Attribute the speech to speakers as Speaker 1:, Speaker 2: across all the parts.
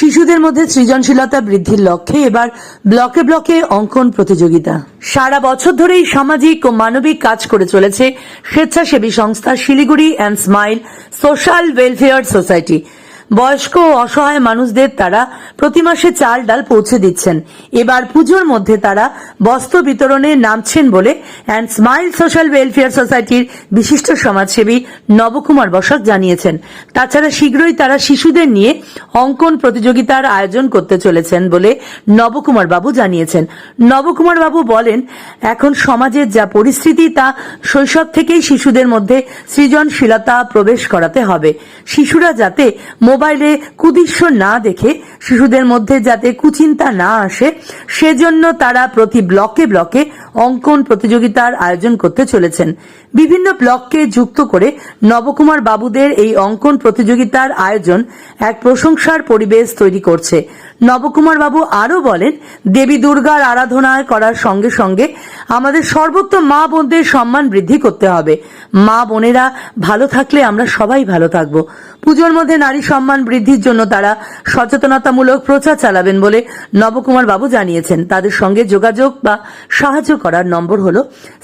Speaker 1: শিশুদের মধ্যে সৃজনশীলতা বৃদ্ধির লক্ষ্যে এবার ব্লকে ব্লকে অঙ্কন প্রতিযোগিতা। সারা বছর ধরেই সামাজিক ও মানবিক কাজ করে চলেছে স্বেচ্ছাসেবী সংস্থা Siliguri and smile social welfare society. বয়স্ক ও অসহায় মানুষদের তারা প্রতি মাসে চাল ডাল পৌঁছে দিচ্ছেন। এবার পুজোর মধ্যে তারা বস্ত্র বিতরণে নামছেন বলে অ্যান্ড স্মাইল সোশ্যাল ওয়েলফেয়ার সোসাইটির বিশিষ্ট সমাজসেবী নবকুমার বসাক জানিয়েছেন। তাছাড়া শীঘ্রই তারা শিশুদের নিয়ে অঙ্কন প্রতিযোগিতার আয়োজন করতে চলেছেন বলে নবকুমার বাবু জানিয়েছেন। নবকুমার বাবু বলেন, এখন সমাজের যা পরিস্থিতি তা শৈশব থেকেই শিশুদের মধ্যে সৃজনশীলতা প্রবেশ করাতে হবে। শিশুরা যাতে কুদৃশ্য না দেখে শিশুদের মধ্যে যাতে কুচিন্তা না আসে, সেজন্য তারা প্রতি ব্লকে ব্লকে অঙ্কন প্রতিযোগিতার আয়োজন করতে চলেছেন। বিভিন্ন ব্লককে যুক্ত করে নবকুমার বাবুদের এই অঙ্কন প্রতিযোগিতার আয়োজন এক প্রশংসার পরিবেশ তৈরি করছে। নবকুমার বাবু আরও বলেন, দেবী দুর্গার আরাধনা করার সঙ্গে সঙ্গে আমাদের সর্বত্র মা বোনদের সম্মান বৃদ্ধি করতে হবে। মা বোনেরা ভালো থাকলে আমরা সবাই ভালো থাকব। পুজোর মধ্যে নারী সম্মান বৃদ্ধির জন্য তারা সচেতনতামূলক প্রচার চালাবেন বলে নবকুমার বাবু জানিয়েছেন। তাদের সঙ্গে যোগাযোগ বা সাহায্য করার নম্বর হল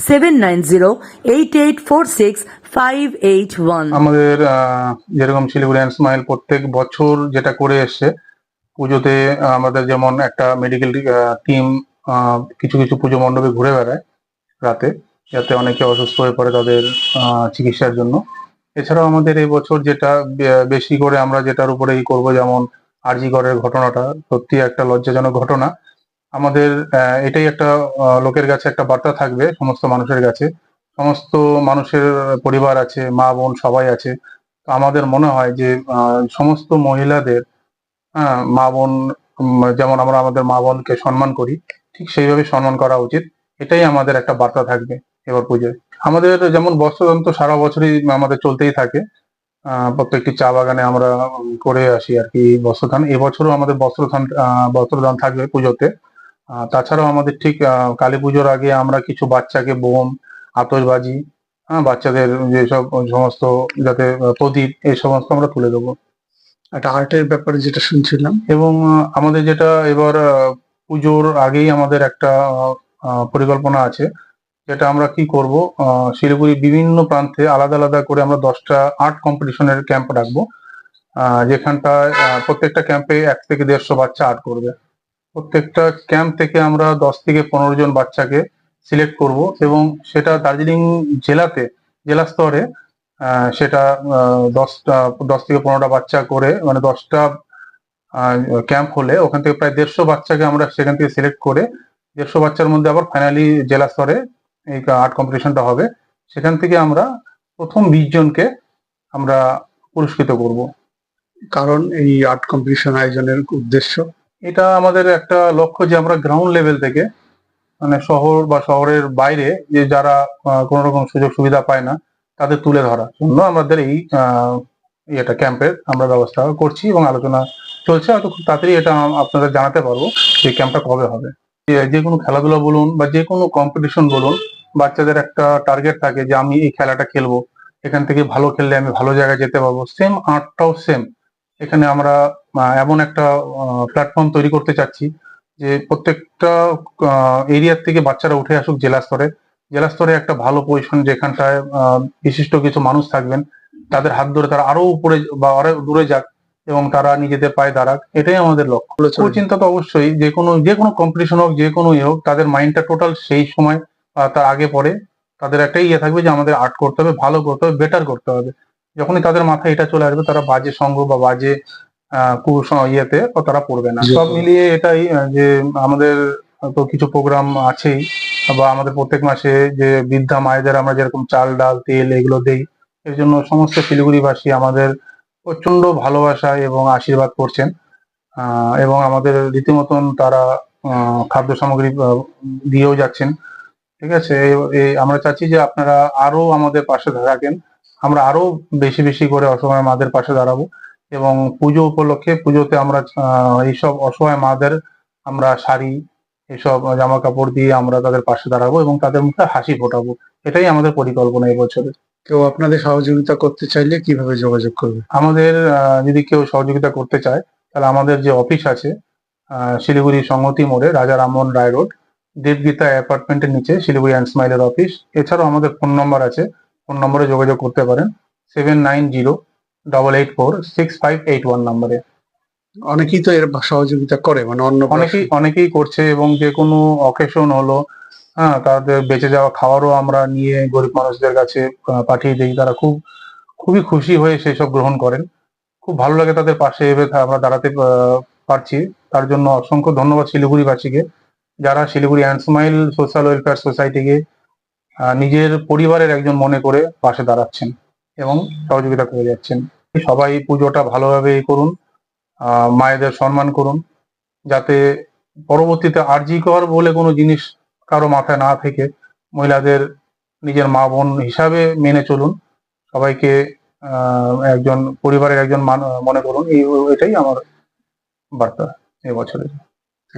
Speaker 1: seven nine zero, eight eight four six, five eight one.
Speaker 2: আমাদের যেরকম শিলিগুড়ি অ্যান্ড স্মাইল প্রত্যেক বছর যেটা করে এসছে, পুজোতে আমাদের যেমন একটা মেডিকেল টিম কিছু কিছু পুজো মণ্ডপে ঘুরে বেড়ায় রাতে, যাতে অনেকে অসুস্থ হয়ে পড়ে তাদের চিকিৎসার জন্য। এছাড়াও আমাদের এই বছর যেটা বেশি করে আমরা যেটার উপরে ই করব, যেমন আরজি করের ঘটনাটা সত্যি একটা লজ্জাজনক ঘটনা। আমাদের এটাই একটা লোকের কাছে একটা বার্তা থাকবে সমস্ত মানুষের কাছে। সমস্ত মানুষের পরিবার আছে, মা, বোন সবাই আছে। আমাদের মনে হয় যে সমস্ত মহিলাদের মা, বোন যেমন আমরা আমাদের মা, বোনকে সম্মান করি, ঠিক সেইভাবে সম্মান করা উচিত। এটাই আমাদের একটা বার্তা থাকবে এবার পুজোয়। আমাদের যেমন বস্ত্রদান তো সারা বছরই আমাদের চলতেই থাকে। প্রত্যেকটি চা বাগানে আমরা করে আসি আর কি বস্ত্রদান এবছরও আমাদের বস্ত্রদান বস্ত্রদান থাকবে পুজোতে। তাছাড়াও আমাদের ঠিক কালী পুজোর আগে আমরা কিছু বাচ্চাকে বোম আতশবাজি হ্যাঁ বাচ্চাদের যেসব সমস্ত যাতে প্রদীপ এই সমস্ত আমরা তুলে দেবো।
Speaker 3: একটা আর্টের ব্যাপারে যেটা শুনছিলাম।
Speaker 2: এবং আমাদের যেটা এবার পুজোর আগেই আমাদের একটা পরিকল্পনা আছে। যেটা আমরা কি করব? শিলিগুড়ি বিভিন্ন প্রান্তে আলাদা আলাদা করে আমরা দশটা আর্ট কম্পিটিশনের ক্যাম্প রাখব। যেখানটায় প্রত্যেকটা ক্যাম্পে এক থেকে দেড়শো বাচ্চা আর্ট করবে। প্রত্যেকটা ক্যাম্প থেকে আমরা দশ থেকে পনেরো জন বাচ্চাকে সিলেক্ট করব এবং সেটা দার্জিলিং জেলাতে, জেলা স্তরে সেটা দশটা, দশ থেকে পনেরোটা বাচ্চা করে মানে দশটা ক্যাম্প হলে ওখান থেকে প্রায় দেড়শো বাচ্চাকে আমরা সেখান থেকে সিলেক্ট করে, দেড়শো বাচ্চার মধ্যে আবার ফাইনালি জেলা স্তরে এই আর্ট কম্পিটিশনটা হবে সেখান থেকে আমরা প্রথম বিশ জনকে আমরা পুরস্কৃত করব।
Speaker 3: কারণ এই আর্ট কম্পিটিশন আয়োজনের উদ্দেশ্য?
Speaker 2: এটা আমাদের একটা লক্ষ্য যে আমরা গ্রাউন্ড লেভেল থেকে মানে শহর বা শহরের বাইরে যে যারা কোনো রকম সুযোগ সুবিধা পায় না তাদের তুলে ধরার জন্য আমাদের এই ইয়েটা ক্যাম্পের আমরা ব্যবস্থা করছি এবং আলোচনা চলছে। হয়তো খুব তাড়াতাড়ি এটা আপনাদের জানাতে পারব যে ক্যাম্পটা কবে হবে। যে- যে কোনো খেলাধুলা বলুন বা যে কোনো কম্পিটিশন বলুন বাচ্চাদের একটা টার্গেট থাকে যে আমি এই খেলাটা খেলব। এখান থেকে ভালো খেললে আমি ভালো জায়গায় যেতে পারব। সেম আর্টটাও সেম এখানে আমরা এমন একটা প্ল্যাটফর্ম তৈরি করতে চাচ্ছি যে প্রত্যেকটা এরিয়ার থেকে বাচ্চারা উঠে আসুক জেলা স্তরে। জেলা স্তরে একটা ভালো পজিশন যেখানটায় বিশিষ্ট কিছু মানুষ থাকবেন। তাদের হাত ধরে তারা আরও উপরে বা আরও দূরে যাক এবং তারা নিজেদের পায়ে দাঁড়াক। এটাই আমাদের লক্ষ্য। চিন্তা তো অবশ্যই যে কোনো যে কোনো কম্পিটিশন হোক যে কোনো ইয়ে হোক তাদের মাইন্ডটা টোটাল সেই সময় তার আগে পরে তাদের একটা ইয়ে থাকবে যে আমাদের আর্ট করতে হবে ভালো করতে হবে বেটার করতে হবে। যখনই তাদের মাথায় এটা চলে আসবে তারা বাজে সঙ্গ বা বাজে ইয়েতে তারা পড়বে না। সব মিলিয়ে এটাই যে আমাদের তো কিছু প্রোগ্রাম আছেই বা আমাদের প্রত্যেক মাসে যে বৃদ্ধা মায়েদের আমরা যেরকম চাল ডাল তেল এগুলো দেই এর জন্য সমস্ত শিলিগুড়িবাসী আমাদের প্রচণ্ড ভালোবাসা এবং আশীর্বাদ করছেন। আহ, এবং আমাদের রীতিমতন তারা আহ, খাদ্য সামগ্রী দিয়েও যাচ্ছেন। ঠিক আছে? আমরা চাচ্ছি যে আপনারা আরও আমাদের পাশে থাকেন। আমরা আরও বেশি বেশি করে অসহায় মাদের পাশে দাঁড়াবো এবং পুজো উপলক্ষে পুজোতে আমরা আহ, এইসব অসহায় মাদের আমরা শাড়ি এসব জামা কাপড় দিয়ে আমরা তাদের পাশে দাঁড়াবো এবং তাদের মুখে হাসি ফোটাবো। এটাই আমাদের পরিকল্পনা এবছরে
Speaker 3: কেউ আপনাদের সহযোগিতা করতে চাইলে কীভাবে যোগাযোগ করবে?
Speaker 2: আমাদের যদি কেউ সহযোগিতা করতে চায় তাহলে আমাদের যে অফিস আছে আহ, শিলিগুড়ি সংহতি মোড়ে রাজা রামমোহন রায় রোড। দেবগীতা অ্যাপার্টমেন্টের নিচে শিলিগুড়ি অ্যান্ড স্মাইলের অফিস। এছাড়াও আমাদের ফোন নম্বর আছে। ফোন নম্বরে যোগাযোগ করতে পারেন। Seven nine zero double eight four six five eight one নম্বরে।
Speaker 3: অনেকেই তো এর সহযোগিতা করে মানে অন্য
Speaker 2: অনেকেই অনেকেই করছে এবং যে কোনো অকেশন হলো হ্যাঁ তাদের বেঁচে যাওয়া খাবারও আমরা নিয়ে গরিব মানুষদের কাছে পাঠিয়ে দিই। তারা খুব খুবই খুশি হয়ে সেসব গ্রহণ করেন। খুব ভালো লাগে তাদের পাশে এভাবে আমরা দাঁড়াতে পারছি। তার জন্য অসংখ্য ধন্যবাদ শিলিগুড়িবাসীকে। যারা Siliguri and smile social welfare সোসাইটিকে নিজের পরিবারের একজন মনে করে পাশে দাঁড়াচ্ছেন এবং সহযোগিতা করে যাচ্ছেন। সবাই পুজোটা ভালোভাবে করুন মায়েদের সম্মান করুন, যাতে পরবর্তীতে আরজি কর বলে কোনো জিনিস কারও মাথায় না থেকে মহিলাদের নিজের মা বোন হিসাবে মেনে চলুন। সবাইকে একজন, পরিবারের একজন মনে করুন। এই, এটাই আমার বার্তা এবছরের